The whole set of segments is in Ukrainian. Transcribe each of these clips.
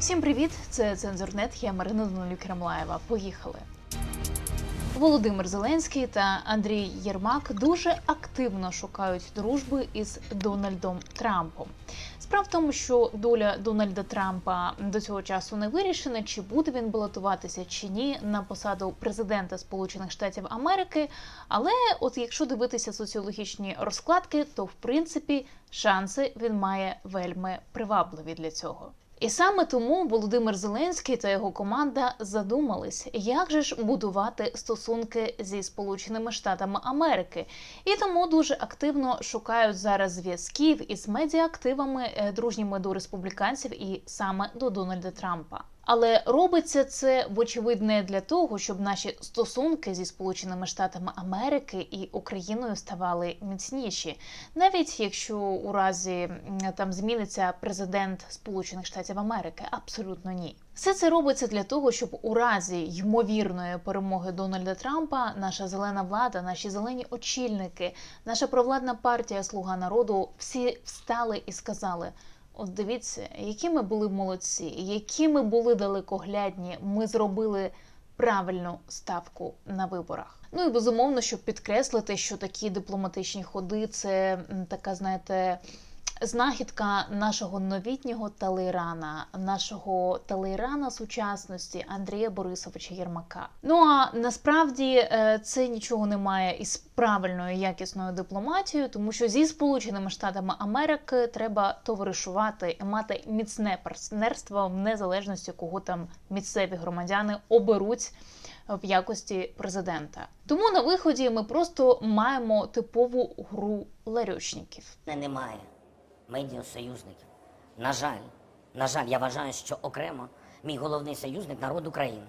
Всім привіт! Це Цензурнет. Я Марина Данилюк Кремлаєва. Поїхали. Володимир Зеленський та Андрій Єрмак дуже активно шукають дружби із Дональдом Трампом. Справа в тому, що доля Дональда Трампа до цього часу не вирішена, чи буде він балотуватися чи ні на посаду президента Сполучених Штатів Америки. Але от якщо дивитися соціологічні розкладки, то в принципі шанси він має вельми привабливі для цього. І саме тому Володимир Зеленський та його команда задумались, як же ж будувати стосунки зі Сполученими Штатами Америки, і тому дуже активно шукають зараз зв'язків із медіаактивами, е, дружніми до республіканців і саме до Дональда Трампа. Але робиться це вочевидь не для того, щоб наші стосунки зі Сполученими Штатами Америки і Україною ставали міцніші, навіть якщо у разі там зміниться президент Сполучених Штатів Америки, абсолютно ні. Все це робиться для того, щоб у разі ймовірної перемоги Дональда Трампа наша зелена влада, наші зелені очільники, наша провладна партія Слуга народу всі встали і сказали. От дивіться, які ми були молодці, які ми були далекоглядні. Ми зробили правильну ставку на виборах. Ну і безумовно, щоб підкреслити, що такі дипломатичні ходи це така, знаєте. Знахідка нашого новітнього Талейрана, нашого Талейрана сучасності Андрія Борисовича Єрмака. Ну а насправді е, це нічого не має із правильною якісною дипломатією, тому що зі Сполученими Штатами Америки треба товаришувати і мати міцне партнерство в незалежності, кого там місцеві громадяни оберуть в якості президента. Тому на виході ми просто маємо типову гру ларьочників. Не- немає медіасоюзників. На жаль, на жаль, я вважаю, що окремо мій головний союзник народ України.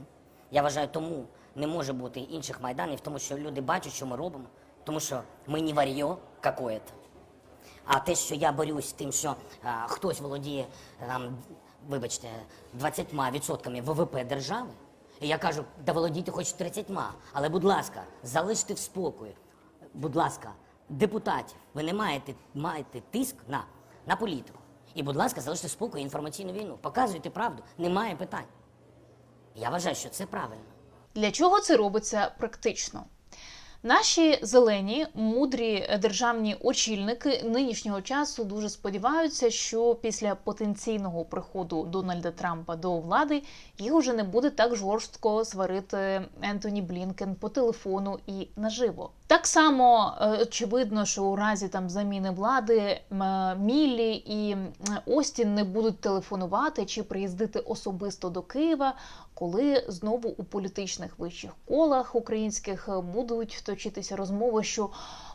Я вважаю, тому не може бути інших майданів, тому що люди бачать, що ми робимо, тому що ми не вар'йо какое-то. А те, що я борюсь тим, що а, хтось володіє там, вибачте, 20% ВВП держави, і я кажу, да володійте хоч 30, але будь ласка, залиште в спокої. Будь ласка, депутатів, ви не маєте, маєте тиск на, на політику. І, будь ласка, залиште в спокої інформаційну війну. Показуйте правду, немає питань. Я вважаю, що це правильно. Для чого це робиться практично? Наші зелені, мудрі державні очільники нинішнього часу дуже сподіваються, що після потенційного приходу Дональда Трампа до влади їх уже не буде так жорстко сварити Ентоні Блінкен по телефону і наживо. Так само е, очевидно, що у разі там заміни влади Мілі Міллі і Остін не будуть телефонувати чи приїздити особисто до Києва, коли знову у політичних вищих колах українських е, будуть точитися розмови, що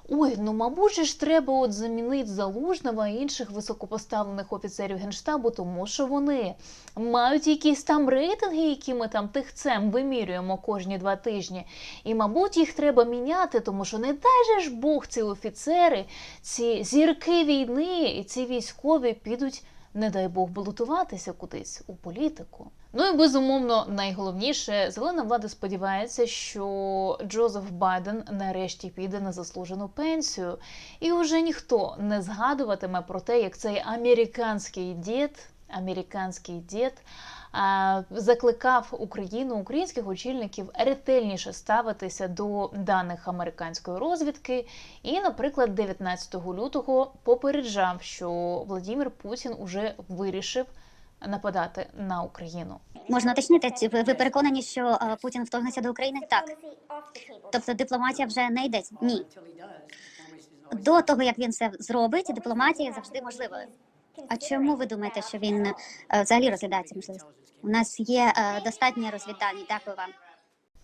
ой, ну мабуть ж треба от замінити залужного інших високопоставлених офіцерів генштабу, тому що вони мають якісь там рейтинги, які ми там тихцем вимірюємо кожні два тижні. І, мабуть, їх треба міняти, тому що не дай же ж Бог ці офіцери, ці зірки війни і ці військові підуть не дай Бог балотуватися кудись у політику. Ну і безумовно, найголовніше, зелена влада сподівається, що Джозеф Байден нарешті піде на заслужену пенсію, і вже ніхто не згадуватиме про те, як цей американський дід, американський дід закликав Україну, українських очільників ретельніше ставитися до даних американської розвідки. І, наприклад, 19 лютого попереджав, що Владимир Путін уже вирішив нападати на Україну. Можна уточнити, ви переконані, що Путін вторгнеться до України? Так. Тобто дипломатія вже не йде? Ні. До того, як він це зробить, дипломатія завжди можливою. А чому ви думаєте, що він е, взагалі розглядається? Можливо. У нас є е, достатньо розвіддані. Дякую вам.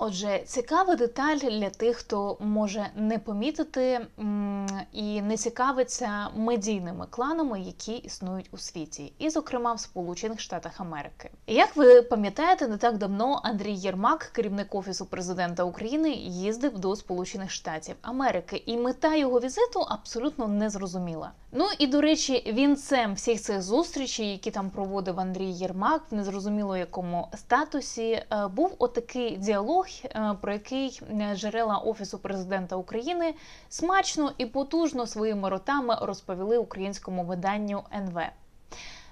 Отже, цікава деталь для тих, хто може не помітити і не цікавиться медійними кланами, які існують у світі, і, зокрема, в Сполучених Штатах Америки. Як ви пам'ятаєте, не так давно Андрій Єрмак, керівник офісу президента України, їздив до Сполучених Штатів Америки, і мета його візиту абсолютно не зрозуміла. Ну і до речі, вінцем всіх цих зустрічей, які там проводив Андрій Єрмак, в незрозуміло якому статусі, е, був отакий діалог, е, про який е, джерела офісу президента України смачно і потужно своїми ротами розповіли українському виданню НВ.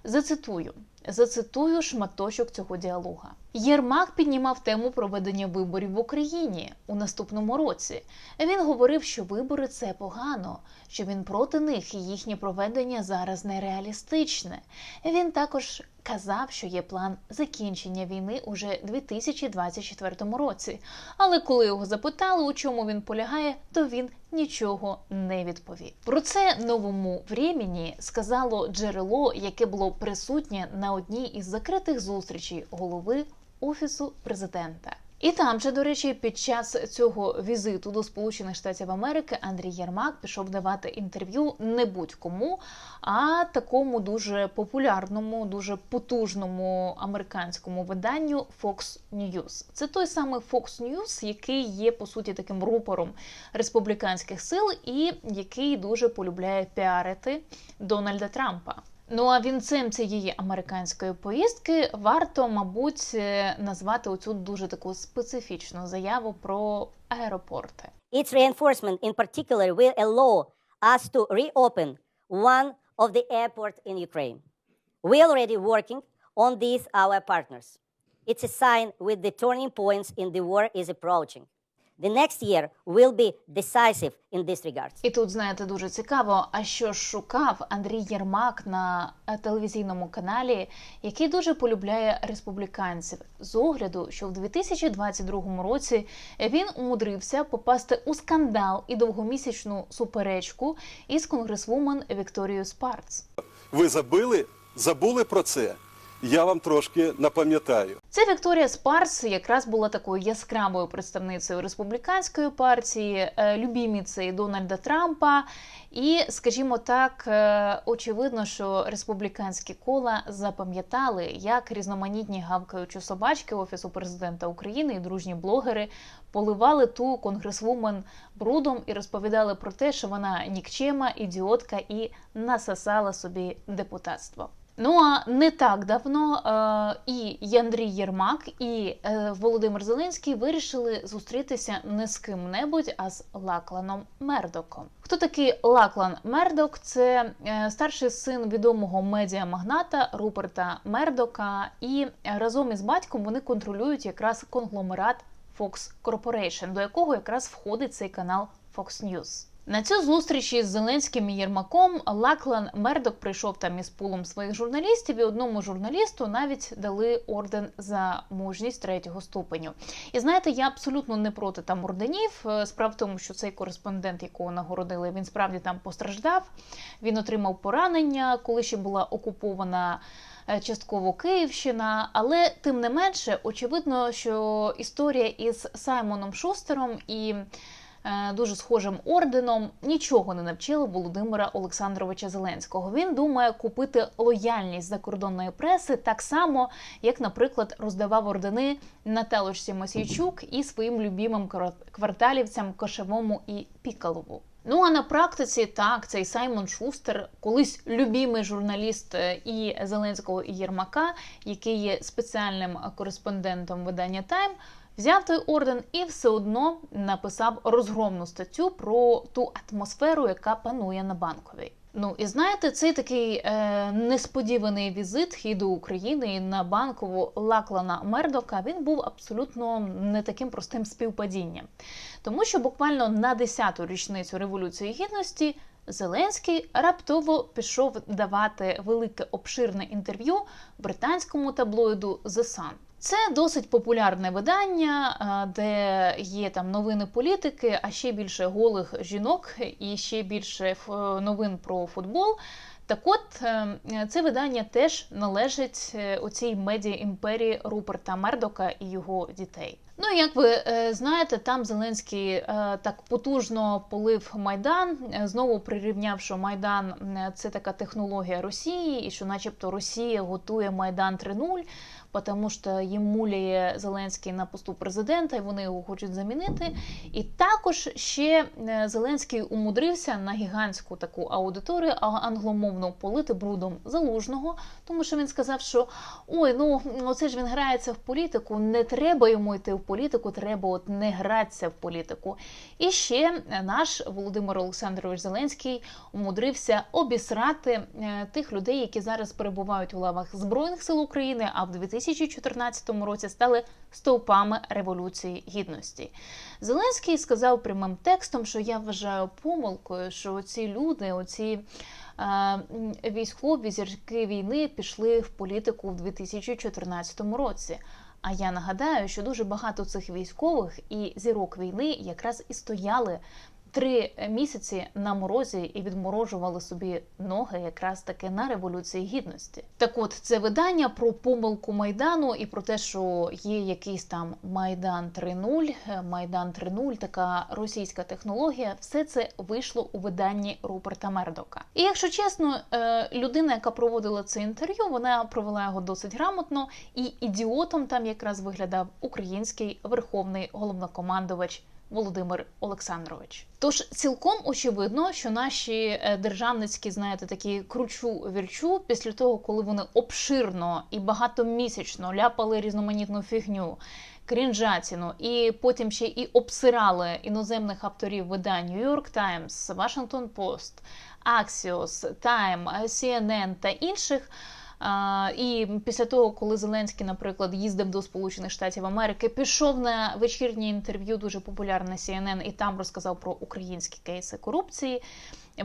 Зацитую: Зацитую шматочок цього діалога. Єрмак піднімав тему проведення виборів в Україні у наступному році. Він говорив, що вибори це погано, що він проти них і їхнє проведення зараз нереалістичне. Він також казав, що є план закінчення війни уже 2024 році. Але коли його запитали, у чому він полягає, то він нічого не відповів. Про це новому времені сказало джерело, яке було присутнє на одній із закритих зустрічей голови офісу президента. І там же, до речі, під час цього візиту до Сполучених Штатів Америки Андрій Єрмак пішов давати інтерв'ю не будь-кому, а такому дуже популярному, дуже потужному американському виданню Fox News. Це той самий Fox News, який є по суті таким рупором республіканських сил і який дуже полюбляє піарити Дональда Трампа. Ну а вінцем цієї американської поїздки варто, мабуть, е, назвати оцю дуже таку специфічну заяву про аеропорти. Its reinforcement, in particular, will allow us to reopen one of the airports in Ukraine. We are already working on these our partners. It's a sign with the turning points in the war is approaching. The next year will be decisive in this regard. І тут, знаєте, дуже цікаво, а що ж шукав Андрій Єрмак на е, телевізійному каналі, який дуже полюбляє республіканців, з огляду, що в 2022 році він умудрився попасти у скандал і довгомісячну суперечку із конгресвумен Вікторією Спарц. Ви забили, забули про це? Я вам трошки напам'ятаю. Це Вікторія Спарс якраз була такою яскравою представницею республіканської партії, е, любіміцею Дональда Трампа. І, скажімо так, е, очевидно, що республіканські кола запам'ятали, як різноманітні гавкаючі собачки офісу президента України і дружні блогери поливали ту конгресвумен брудом і розповідали про те, що вона нікчема, ідіотка і насосала собі депутатство. Ну а не так давно е, і Андрій Єрмак, і е, Володимир Зеленський вирішили зустрітися не з ким-небудь, а з Лакланом Мердоком. Хто такий Лаклан Мердок? Це е, старший син відомого медіамагната Руперта Мердока, і разом із батьком вони контролюють якраз конгломерат Fox Corporation, до якого якраз входить цей канал Fox News. На цю зустріч із Зеленським і Єрмаком Лаклан Мердок прийшов там із пулом своїх журналістів, і одному журналісту навіть дали орден за мужність третього ступеню. І знаєте, я абсолютно не проти там орденів. Е, Справа в тому, що цей кореспондент, якого нагородили, він справді там постраждав. Він отримав поранення, коли ще була окупована. е, Частково Київщина, але тим не менше, очевидно, що історія із Саймоном Шустером і дуже схожим орденом нічого не навчила Володимира Олександровича Зеленського. Він думає купити лояльність закордонної преси так само, як, наприклад, роздавав ордени Наталочці Мосійчук і своїм любімим квар- кварталівцям Кошевому і Пікалову. Ну а на практиці так, цей Саймон Шустер, колись любімий журналіст е, і Зеленського і Єрмака, який є спеціальним кореспондентом видання Тайм, взяв той орден і все одно написав розгромну статтю про ту атмосферу, яка панує на банковій. Ну і знаєте, цей такий е, несподіваний візит хіду України на банкову Лаклана Мердока він був абсолютно не таким простим співпадінням, тому що буквально на 10-ту річницю революції гідності Зеленський раптово пішов давати велике обширне інтерв'ю британському таблоїду The Sun. Це досить популярне видання, е, де є там новини політики, а ще більше голих жінок і ще більше ф- новин про футбол. Так от е, це видання теж належить е, оцій медіа імперії Руперта Мердока і його дітей. Ну, як ви е, знаєте, там Зеленський е, так потужно полив Майдан, е, знову прирівняв, що Майдан е, це така технологія Росії, і що, начебто, Росія готує Майдан 3.0. тому що їм муляє Зеленський на посту президента, і вони його хочуть замінити. І також ще е, Зеленський умудрився на гігантську таку аудиторію англомовну полити брудом залужного, тому що він сказав, що ой, ну оце ж він грається в політику. Не треба йому йти в політику, треба от не гратися в політику. І ще е, наш Володимир Олександрович Зеленський умудрився обісрати е, тих людей, які зараз перебувають у лавах збройних сил України, а в 2014 році стали стовпами революції гідності. Зеленський сказав прямим текстом, що я вважаю помилкою, що ці люди, оці е, військові зірки війни пішли в політику в 2014 році. А я нагадаю, що дуже багато цих військових і зірок війни якраз і стояли три місяці на морозі і відморожували собі ноги якраз таки на революції гідності. Так от це видання про помилку майдану і про те, що є якийсь там майдан 3.0, е, майдан 3.0, така російська технологія. Все це вийшло у виданні Руперта Мердока. І якщо чесно, е, людина, яка проводила це інтерв'ю, вона провела його досить грамотно, і ідіотом там якраз виглядав український верховний головнокомандувач Володимир Олександрович. Тож цілком очевидно, що наші е, державницькі, знаєте, такі кручу вірчу, після того, коли вони обширно і багатомісячно ляпали різноманітну фігню, крінжатіну, і потім ще і обсирали іноземних авторів видань New York Times, Washington Post, Axios, Time, CNN та інших. І після того, коли Зеленський, наприклад, їздив до Сполучених Штатів Америки, пішов на вечірнє інтерв'ю, дуже популярне CNN, і там розказав про українські кейси корупції.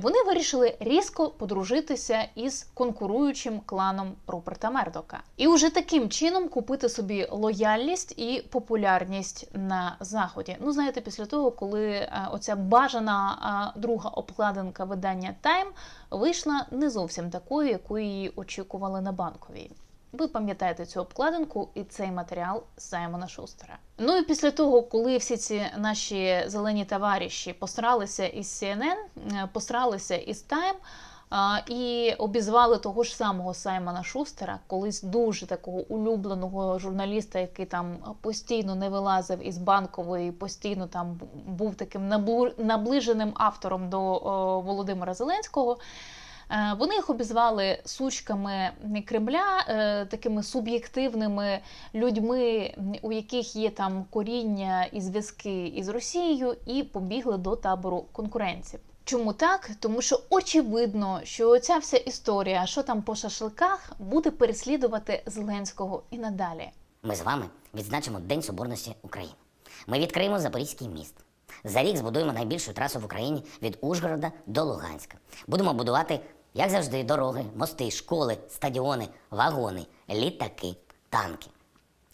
Вони вирішили різко подружитися із конкуруючим кланом Руперта Мердока, і уже таким чином купити собі лояльність і популярність на заході. Ну знаєте, після того, коли е, оця бажана друга обкладинка видання Time вийшла не зовсім такою, якою її очікували на банковій. Ви пам'ятаєте цю обкладинку і цей матеріал Саймона Шустера. Ну і після того, коли всі ці наші зелені товариші посралися із CNN, е, посралися із Time, і обізвали того ж самого Саймона Шустера, колись дуже такого улюбленого журналіста, який там постійно не вилазив із банкової, постійно там був таким наближеним автором до Володимира Зеленського. Е, Вони їх обізвали сучками Кремля, е, такими суб'єктивними людьми, у яких є там коріння і зв'язки із Росією, і побігли до табору конкурентів. Чому так? Тому що очевидно, що ця вся історія, що там по шашликах, буде переслідувати Зеленського і надалі. Ми з вами відзначимо День Соборності України. Ми відкриємо Запорізький міст. За рік збудуємо найбільшу трасу в Україні від Ужгорода до Луганська. Будемо будувати, як завжди, дороги, мости, школи, стадіони, вагони, літаки, танки.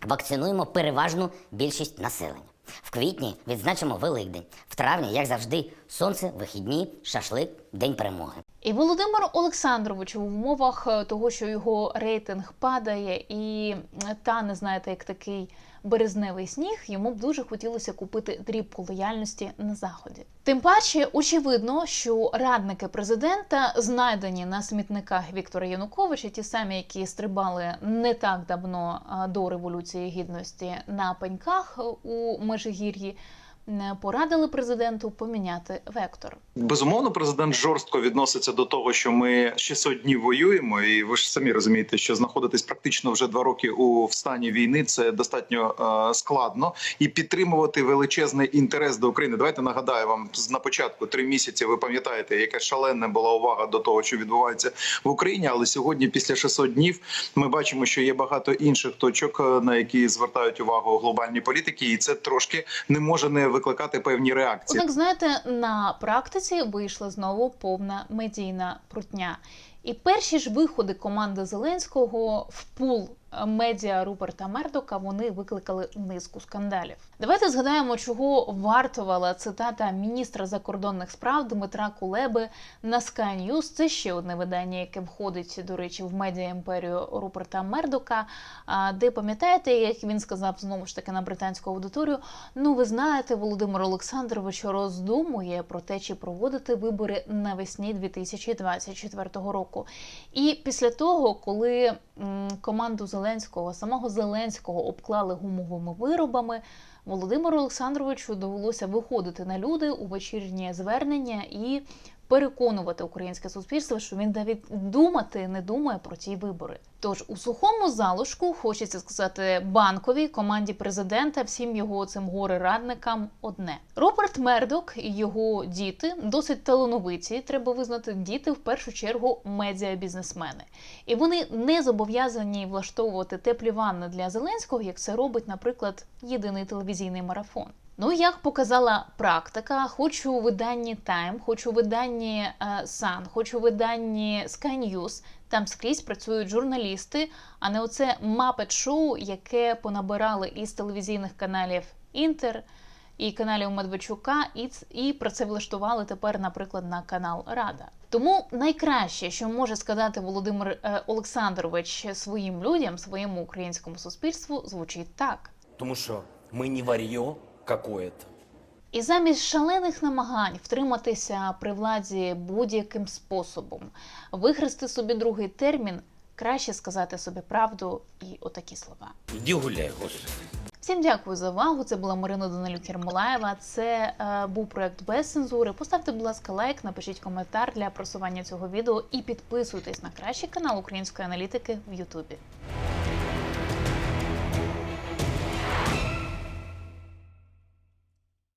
Вакцинуємо переважну більшість населення. В квітні відзначимо Великдень. В травні, як завжди, сонце, вихідні, шашлик, День перемоги. І Володимир Олександрович в умовах е, того, що його рейтинг падає, і е, тане, знаєте, як такий березневий сніг, йому б дуже хотілося купити дрібку лояльності на заході. Тим паче, очевидно, що радники президента знайдені на смітниках Віктора Януковича, ті самі, які стрибали не так давно до революції гідності на пеньках е, у Межигір'ї, порадили президенту поміняти вектор. Безумовно, президент жорстко відноситься до того, що ми 600 днів воюємо, і ви ж самі розумієте, що знаходитись практично вже два роки у в стані війни це достатньо е, складно і підтримувати величезний інтерес до України. Давайте нагадаю вам на початку три місяці. Ви пам'ятаєте, яка шалена була увага до того, що відбувається в Україні. Але сьогодні, після 600 днів, ми бачимо, що є багато інших точок, е, на які звертають увагу глобальні політики, і це трошки не може не викликати певні реакції. Однак, знаєте, на практиці вийшла знову повна медійна прутня. І перші ж виходи команди Зеленського в пул медіа Руперта Мердока вони викликали низку скандалів. Давайте згадаємо, чого вартувала цитата міністра закордонних справ Дмитра Кулеби на Sky News. Це ще одне видання, яке входить, до речі, в медіа імперію Руперта Мердока. а, Де пам'ятаєте, як він сказав знову ж таки на британську аудиторію: Ну, ви знаєте, Володимир Олександрович роздумує про те, чи проводити вибори навесні 2024 року. І після того, коли команду Зеленського Зеленського, самого Зеленського обклали гумовими виробами, Володимиру Олександровичу довелося виходити на люди у вечірнє звернення і переконувати українське суспільство, що він навіть думати не думає про ті вибори. Тож у сухому залишку хочеться сказати банковій команді президента, всім його цим горе-радникам одне. Роберт Мердок і його діти досить талановиті. Треба визнати, діти в першу чергу медіабізнесмени. І вони не зобов'язані влаштовувати теплі ванни для Зеленського, як це робить, наприклад, єдиний телевізійний марафон. Ну, як показала практика, хоч у виданні Time, хоч у виданні е, Sun, хоч у виданні Sky News, там скрізь працюють журналісти, а не оце мапет шоу, яке понабирали із телевізійних каналів Інтер і каналів Медведчука, і, і працевлаштували тепер, наприклад, на канал Рада. Тому найкраще, що може сказати Володимир е, Олександрович своїм людям, своєму українському суспільству, звучить так. Тому що ми не вар'йо какое-то. І замість шалених намагань втриматися при владі будь-яким способом, вигризти собі другий термін, краще сказати собі правду і отакі слова. Іди гуляй, господи. Всім дякую за увагу. Це була Марина Данилюк Ермолаєва. Це е, був проект без цензури. Поставте, будь ласка, лайк, напишіть коментар для просування цього відео і підписуйтесь на кращий канал української аналітики в Ютубі.